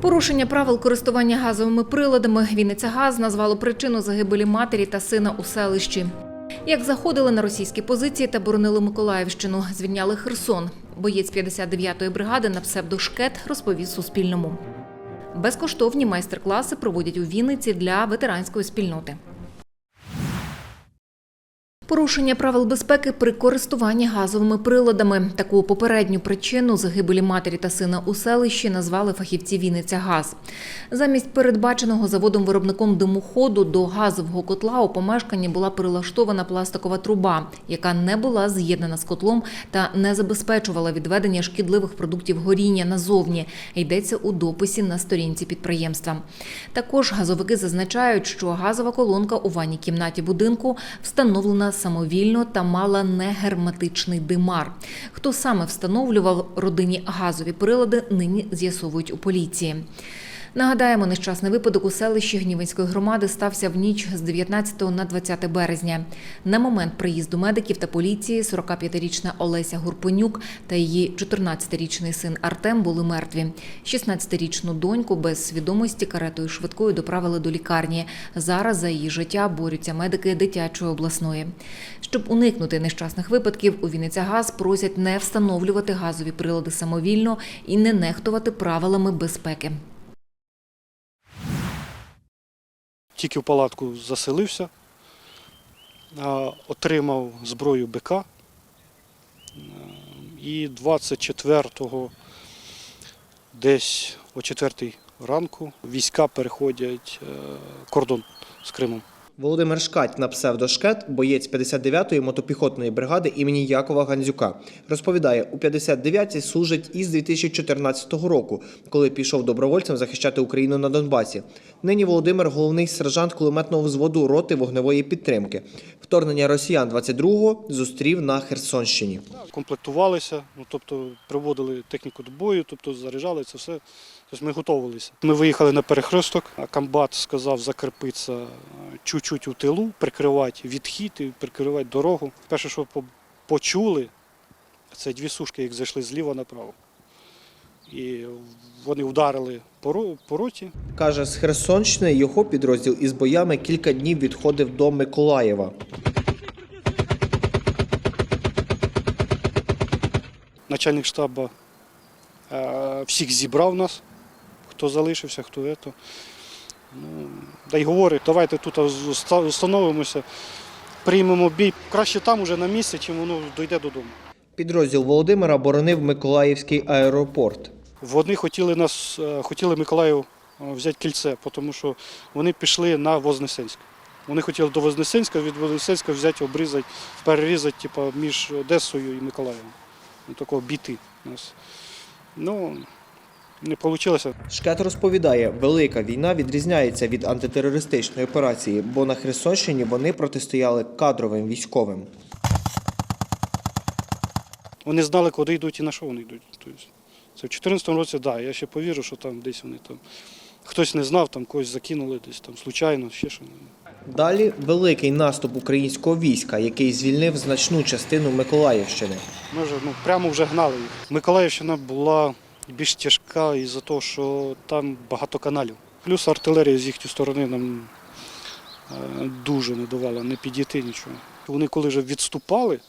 Порушення правил користування газовими приладами Вінниця Газ назвало причину загибелі матері та сина у селищі. Як заходили на російські позиції та боронили Миколаївщину, звільняли Херсон. Боєць 59-ї бригади на псевдошкет розповів Суспільному. Безкоштовні майстер-класи проводять у Вінниці для ветеранської спільноти. Порушення правил безпеки при користуванні газовими приладами. Таку попередню причину загибелі матері та сина у селищі назвали фахівці Вінниця Газ. Замість передбаченого заводом-виробником димоходу до газового котла у помешканні була прилаштована пластикова труба, яка не була з'єднана з котлом та не забезпечувала відведення шкідливих продуктів горіння назовні. Йдеться у дописі на сторінці підприємства. Також газовики зазначають, що газова колонка у ванній кімнаті будинку встановлена самовільно та мала негерметичний димар. Хто саме встановлював родині газові прилади, нині з'ясовують у поліції. Нагадаємо, нещасний випадок у селищі Гнівенської громади стався в ніч з 19 на 20 березня. На момент приїзду медиків та поліції 45-річна Олеся Гурпонюк та її 14-річний син Артем були мертві. 16-річну доньку без свідомості каретою швидкою доправили до лікарні. Зараз за її життя борються медики дитячої обласної. Щоб уникнути нещасних випадків, у Вінниця Газ просять не встановлювати газові прилади самовільно і не нехтувати правилами безпеки. Тільки в палатку заселився, отримав зброю БК. Е, І 24-го десь о 4 ранку війська переходять е, кордон з Кримом. Володимир Шкать на псевдошкет, боєць 59-ї мотопіхотної бригади імені Якова Гандзюка. Розповідає, у 59-й служить із 2014 року, коли пішов добровольцем захищати Україну на Донбасі. Нині Володимир головний сержант кулеметного взводу роти вогневої підтримки. Вторгнення росіян 22-го зустрів на Херсонщині. Комплектувалися, ну, тобто приводили техніку до бою, тобто заряджали це все. Тобто ми готувалися. Ми виїхали на перехресток, а комбат сказав закріпитися е, чуть-чуть у тилу, прикривати відхід і прикривати дорогу. Перше, що почули, це дві сушки, як зайшли зліва направо. І вони вдарили по ро- по роті. Каже, з Херсонщини його підрозділ із боями кілька днів відходив до Миколаєва. Начальник штабу е, всіх зібрав нас, хто залишився, хто ето. Ну, та й говорить, давайте тут встановимося, приймемо бій. Краще там уже на місці, чим воно дойде додому. Підрозділ Володимира боронив Миколаївський аеропорт. Вони хотіли нас, е, хотіли Миколаїв е, взяти кільце, тому що вони пішли на Вознесенськ. Вони хотіли до Вознесенська, від Вознесенська взяти, обрізати, перерізати типу, між Одесою і Миколаєвом. Ну, такого біти нас. Ну, не вийшло. Шкет розповідає, велика війна відрізняється від антитерористичної операції, бо на Херсонщині вони протистояли кадровим військовим. Вони знали, куди йдуть і на що вони йдуть. Це в 2014 році, так, да, я ще повірю, що там десь вони там. Хтось не знав, там когось закинули десь там случайно, ще що. Далі великий наступ українського війська, який звільнив значну частину Миколаївщини. Ми вже ну, прямо вже гнали їх. Миколаївщина була більш тяжка із-за того, що там багато каналів. Плюс артилерія з їхньої сторони нам е, дуже не давала не підійти нічого. Вони коли вже відступали,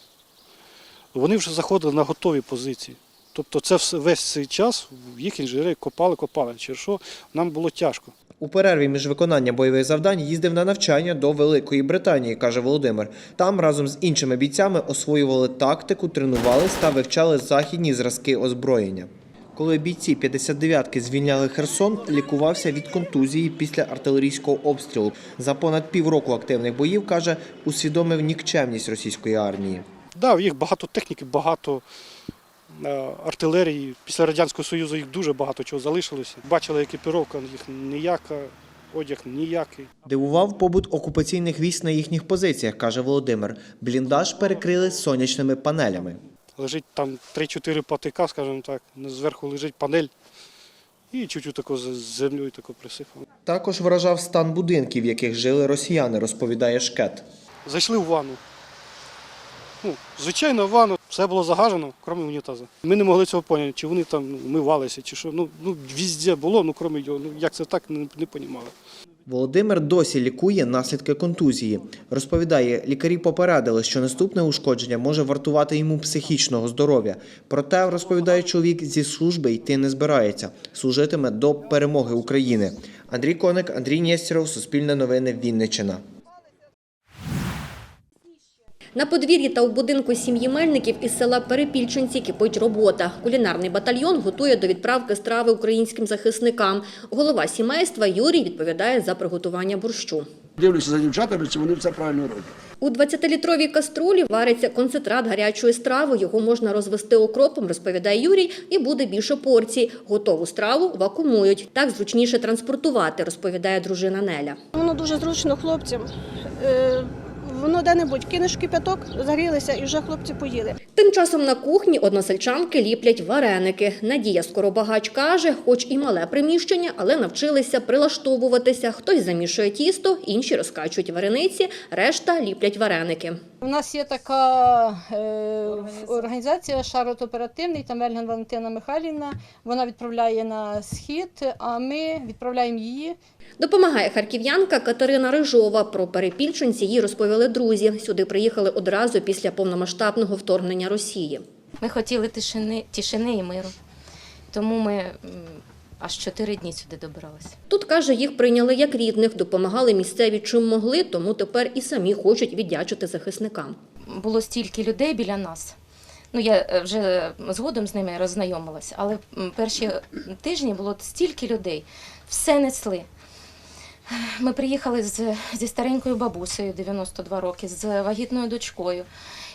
вони вже заходили на готові позиції. Тобто це весь цей час їх інженери копали, копали. Через що нам було тяжко. У перерві між виконанням бойових завдань їздив на навчання до Великої Британії, каже Володимир. Там разом з іншими бійцями освоювали тактику, тренувались та вивчали західні зразки озброєння. Коли бійці 59-ки звільняли Херсон, лікувався від контузії після артилерійського обстрілу. За понад півроку активних боїв каже, усвідомив нікчемність російської армії. Да, в їх багато техніки, багато артилерії. Після Радянського Союзу їх дуже багато чого залишилося. Бачили, екіпіровка їх ніяка, одяг ніякий. Дивував побут окупаційних військ на їхніх позиціях, каже Володимир. Бліндаж перекрили сонячними панелями. Лежить там 3-4 патика, скажімо так, зверху лежить панель і чуть-чуть тако з землею тако присипано. Також вражав стан будинків, в яких жили росіяни, розповідає Шкет. Зайшли в ванну. Ну, звичайно, ванну. Все було загажено, крім унітазу. Ми не могли цього поняти, чи вони там ну, мивалися, чи що. Ну, ну везде було, ну крім його. Ну як це так, не, не розуміли. Володимир досі лікує наслідки контузії. Розповідає, лікарі попередили, що наступне ушкодження може вартувати йому психічного здоров'я. Проте, розповідає чоловік, зі служби йти не збирається. Служитиме до перемоги України. Андрій Коник, Андрій Нєстєров, Суспільне новини, Вінниччина. На подвір'ї та у будинку сім'ї Мельників із села Перепільченці кипить робота. Кулінарний батальйон готує до відправки страви українським захисникам. Голова сімейства Юрій відповідає за приготування борщу. Дивлюся за дівчатами, чи вони все правильно роблять. У 20-літровій каструлі вариться концентрат гарячої страви. Його можна розвести окропом, розповідає Юрій, і буде більше порцій. Готову страву вакуумують. Так зручніше транспортувати, розповідає дружина Неля. Воно дуже зручно хлопцям. Воно де-небудь кинеш кипяток, загрілися і вже хлопці поїли. Тим часом на кухні односельчанки ліплять вареники. Надія Скоробагач каже, хоч і мале приміщення, але навчилися прилаштовуватися. Хтось замішує тісто, інші розкачують варениці, решта ліплять вареники. У нас є така е, організація Шарот оперативний, там Ельген Валентина Михайлівна. Вона відправляє на схід, а ми відправляємо її. Допомагає харків'янка Катерина Рижова. Про перепільченці їй розповіли друзі. Сюди приїхали одразу після повномасштабного вторгнення Росії. Ми хотіли тишини, тишини і миру. Тому ми аж чотири дні сюди добиралися. Тут каже, їх прийняли як рідних, допомагали місцеві чим могли, тому тепер і самі хочуть віддячити захисникам. Було стільки людей біля нас. Ну, я е, вже згодом з ними роззнайомилася, але перші тижні було стільки людей, все несли. Ми приїхали з, зі старенькою бабусею 92 роки, з вагітною дочкою.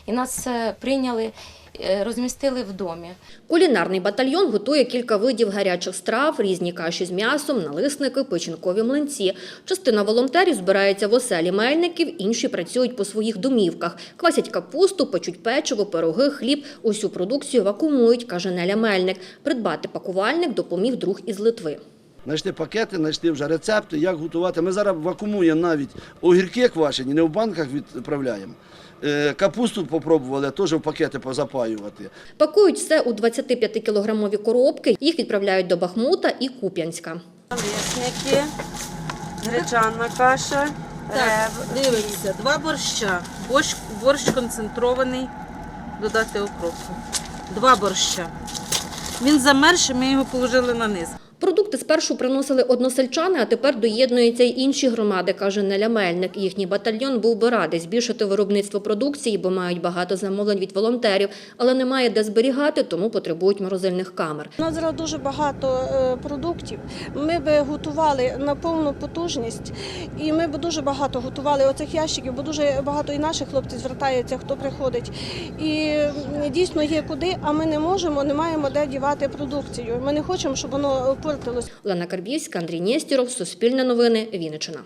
І нас прийняли, е, розмістили в домі. Кулінарний батальйон готує кілька видів гарячих страв, різні каші з м'ясом, налисники, печінкові млинці. Частина волонтерів збирається в оселі мельників, інші працюють по своїх домівках. Квасять капусту, печуть печиво, пироги, хліб. Усю продукцію вакуумують, каже Неля Мельник. Придбати пакувальник допоміг друг із Литви. Знайшли пакети, знайшли вже рецепти, як готувати. Ми зараз вакуумуємо навіть огірки квашені, не в банках відправляємо. Е, Капусту попробували, теж в пакети позапаювати. Пакують все у 25-кілограмові коробки. Їх відправляють до Бахмута і Куп'янська. Налисники, гречана каша, Так, дивіться, два борща. Борщ, борщ концентрований, додати окропу. Два борща. Він замерзший, ми його положили на низ. Продукти спершу приносили односельчани, а тепер доєднуються й інші громади, каже Неля Мельник. Їхній батальйон був би радий збільшити виробництво продукції, бо мають багато замовлень від волонтерів, але немає де зберігати, тому потребують морозильних камер. У нас зараз дуже багато е, продуктів. Ми би готували на повну потужність, і ми б дуже багато готували оцих ящиків, бо дуже багато і наших хлопців звертається, хто приходить. І дійсно є куди, а ми не можемо, не маємо де дівати продукцію. Ми не хочемо, щоб воно портилось. Олена Карбівська, Андрій Нєстєров, Суспільне новини, Вінниччина.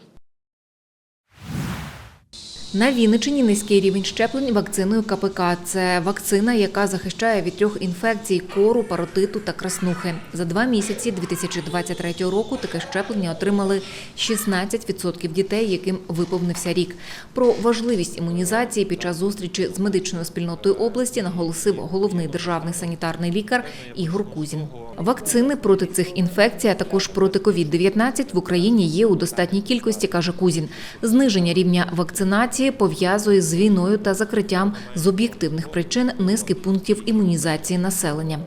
На Вінниччині низький рівень щеплень вакциною КПК. Це вакцина, яка захищає від трьох інфекцій кору, паротиту та краснухи. За два місяці 2023 року таке щеплення отримали 16% дітей, яким виповнився рік. Про важливість імунізації під час зустрічі з медичною спільнотою області наголосив головний державний санітарний лікар Ігор Кузін. Вакцини проти цих інфекцій, а також проти COVID-19 в Україні є у достатній кількості, каже Кузін. Зниження рівня вакцинації пов'язує з війною та закриттям з об'єктивних причин низки пунктів імунізації населення.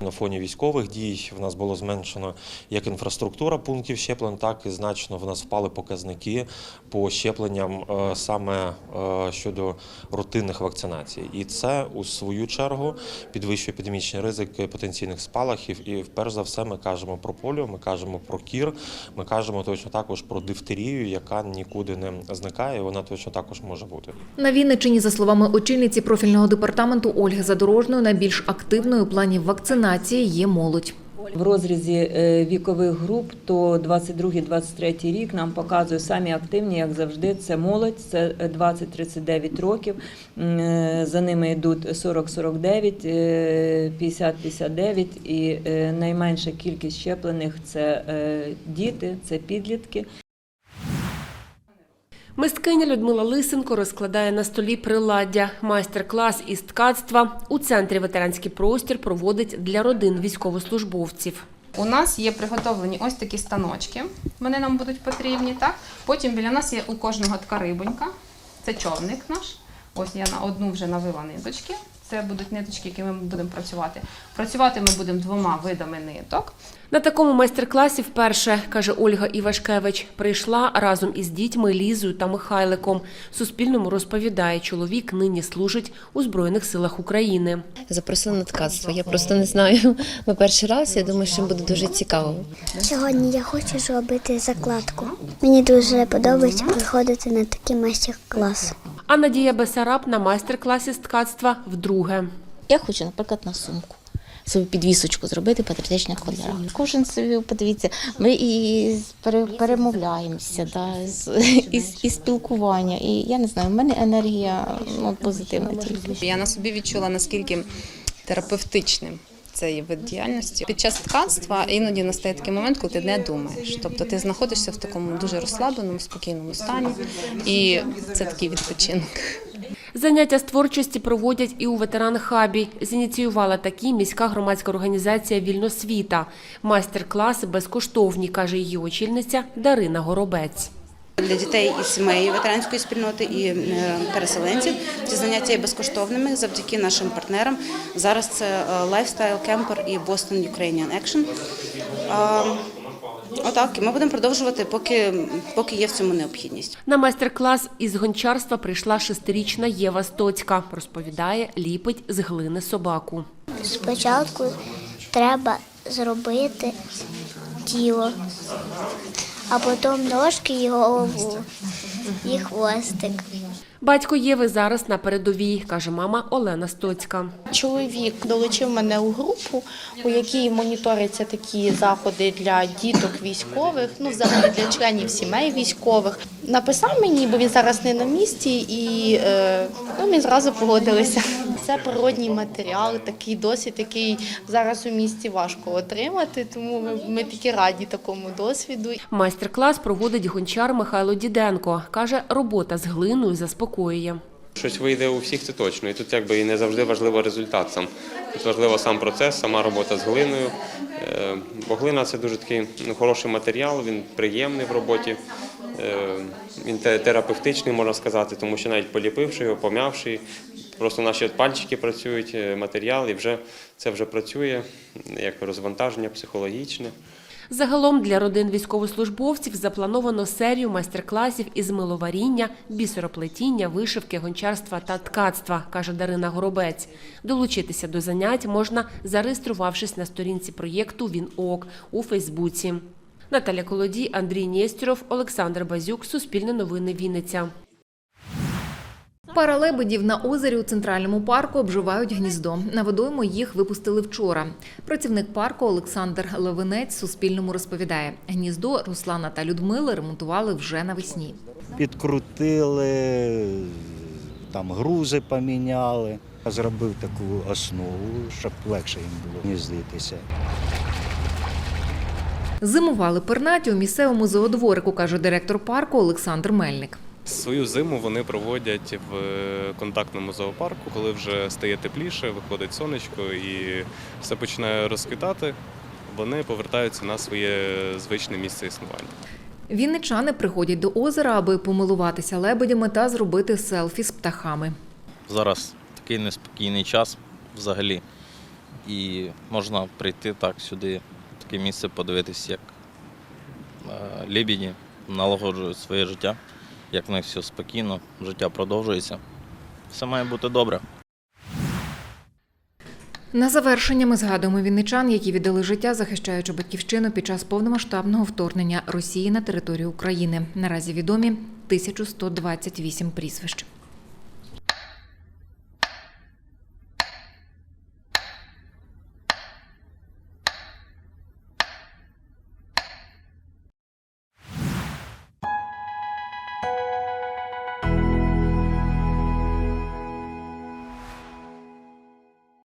На фоні військових дій в нас було зменшено як інфраструктура пунктів щеплень, так і значно в нас впали показники по щепленням е, саме е, щодо рутинних вакцинацій. І це у свою чергу підвищує епідемічні ризики потенційних спалахів. І перш за все ми кажемо про поліо, ми кажемо про кір, ми кажемо точно також про дифтерію, яка нікуди не зникає. Вона точно також може бути. На Вінниччині, за словами очільниці профільного департаменту Ольги Задорожної, найбільш активною у плані вакцинації є молодь. В розрізі е, вікових груп, то 22-23 рік нам показує самі активні, як завжди, це молодь, це 20-39 років. Е, За ними йдуть 40-49, е, 50-59 і е, найменша кількість щеплених це діти, це підлітки. Мисткиня Людмила Лисенко розкладає на столі приладдя. Майстер-клас із ткацтва у центрі ветеранський простір проводить для родин військовослужбовців. У нас є приготовлені ось такі станочки. Вони нам будуть потрібні. Так? Потім біля нас є у кожного така рибонька. Це човник наш. Ось я на одну вже навила ниточки. Це будуть ниточки, якими ми будемо працювати. Працювати ми будемо двома видами ниток. На такому майстер-класі вперше, каже Ольга Івашкевич, прийшла разом із дітьми Лізою та Михайликом. Суспільному розповідає, чоловік нині служить у Збройних силах України. Запросили на ткацтво. Я просто не знаю. Ми перший раз. Я думаю, що буде дуже цікаво. Сьогодні я хочу зробити закладку. Мені дуже подобається приходити на такі майстер-класи. А Надія Бесараб на майстер-класі з ткацтва вдруге. Я хочу, наприклад, на сумку. Собі підвісочку зробити патріотичних кольорах. Кожен собі подивіться. Ми і пере- перемовляємося, да, з- і, і спілкування. І я не знаю, в мене енергія ну, позитивна тільки. Я на собі відчула, наскільки терапевтичним це є вид діяльності. Під час ткацтва іноді настає такий момент, коли ти не думаєш. Тобто ти знаходишся в такому дуже розслабленому, спокійному стані, і це такий відпочинок. Заняття з творчості проводять і у ветеран-хабі. Зініціювала такі міська громадська організація Вільносвіта. Майстер-класи безкоштовні, каже її очільниця Дарина Горобець. Для дітей із сімей ветеранської спільноти і е, переселенців ці заняття є безкоштовними завдяки нашим партнерам. Зараз це е, Lifestyle Camper і Boston Ukrainian Action. Отак, і ми будемо продовжувати, поки, поки є в цьому необхідність. На майстер-клас із гончарства прийшла шестирічна Єва Стоцька. Розповідає, ліпить з глини собаку. Спочатку треба зробити тіло, а потім ножки і голову, і хвостик. Батько Єви зараз на передовій, каже мама Олена Стоцька. Чоловік долучив мене у групу, у якій моніторяться такі заходи для діток військових, ну взагалі для членів сімей військових. Написав мені, бо він зараз не на місці, і е, ну, ми зразу погодилися. Це природній матеріал, такий досвід, який зараз у місті важко отримати, тому ми, ми такі раді такому досвіду. Майстер-клас проводить гончар Михайло Діденко. Каже, робота з глиною заспокоює. Щось вийде у всіх, це точно. І тут якби і не завжди важливо результат сам. Тут важливо сам процес, сама робота з глиною. Е, Бо глина це дуже такий ну, хороший матеріал, він приємний в роботі, він терапевтичний, можна сказати, тому що навіть поліпивши його, пом'явши, просто наші пальчики працюють, е, матеріал, і вже це вже працює як розвантаження психологічне. Загалом для родин військовослужбовців заплановано серію майстер-класів із миловаріння, бісероплетіння, вишивки, гончарства та ткацтва, каже Дарина Горобець. Долучитися до занять можна, зареєструвавшись на сторінці проєкту Він ок у Фейсбуці. Наталя Колодій, Андрій Нєстєров, Олександр Базюк, Суспільне новини Вінниця. Пара лебедів на озері у центральному парку обживають гніздо. На водойму їх випустили вчора. Працівник парку Олександр Левинець Суспільному розповідає, гніздо Руслана та Людмили ремонтували вже навесні. підкрутили, там грузи поміняли. Зробив таку основу, щоб легше їм було гніздитися. Зимували пернаті у місцевому зоодворику, каже директор парку Олександр Мельник. Свою зиму вони проводять в контактному зоопарку, коли вже стає тепліше, виходить сонечко і все починає розквітати. Вони повертаються на своє звичне місце існування. Вінничани приходять до озера, аби помилуватися лебедями та зробити селфі з птахами. Зараз такий неспокійний час взагалі. І можна прийти так сюди, таке місце, подивитись, як е, лебеді налагоджують своє життя, як в них все спокійно, життя продовжується. Все має бути добре. На завершення ми згадуємо вінничан, які віддали життя, захищаючи батьківщину під час повномасштабного вторгнення Росії на територію України. Наразі відомі 1128 прізвищ.